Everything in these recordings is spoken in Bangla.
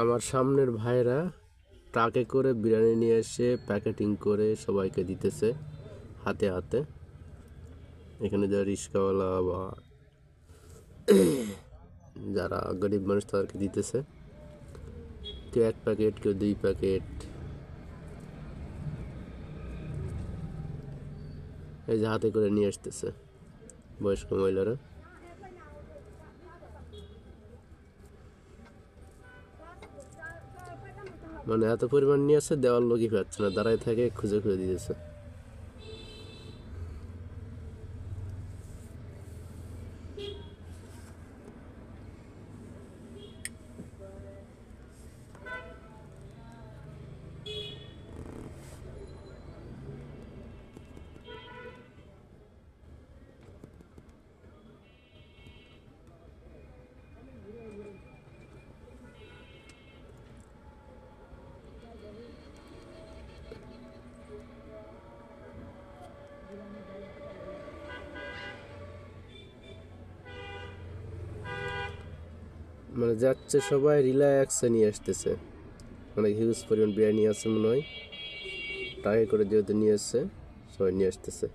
আমার সামনের ভাইরা ট্রাকে করে বিরিয়ানি নিয়ে এসে প্যাকেটিং করে সবাইকে দিতেছে হাতে হাতে। এখানে যারা রিক্সাওয়ালা বা যারা গরিব মানুষ তাদেরকে দিতেছে। কেউ এক প্যাকেট, কেউ দুই প্যাকেট। এই যে হাতে করে নিয়ে আসতেছে বয়স্ক মহিলারা। মানে এত পরিমাণ নিয়ে আসছে দেওয়ার লোকই পাচ্ছে না দাঁড়ায় থাকে খুঁজে খুঁজে দিতেছে। মানে যাচ্ছে সবাই রিল্যাক্সে নিয়ে আসতেছে। মানে হিউজ পরিমাণ বিরিয়ানি আছে মনে হয়। টাকা করে যেহেতু নিয়ে আসছে সবাই নিয়ে আসতেছে।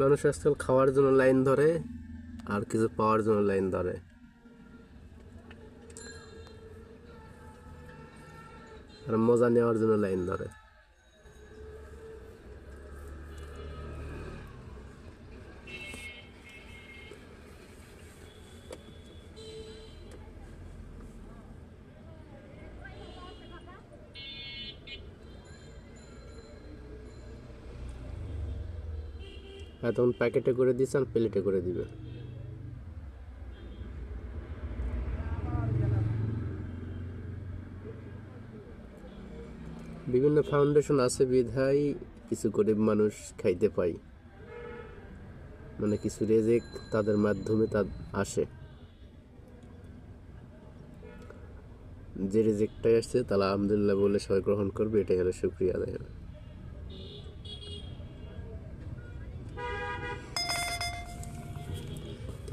মানুষ আজকাল খাওয়ার জন্য লাইন ধরে আর কিছু পাওয়ার জন্য লাইন ধরে। আর মজা নেওয়ার জন্য লাইন ধরে। তখন প্যাকেটে করে আর প্লেটে করে দিবে। বিভিন্ন ফাউন্ডেশন আছে বিধায় কিছু গরিব মানুষ খাইতে পায়। মানে কিছু রেজেক তাদের মাধ্যমে তা আসে। যে রেজেকটাই আসছে তাহলে আলহামদুলিল্লাহ বলে সবাই গ্রহণ করবে, এটাই হলো শুক্রিয়া আদায় হবে।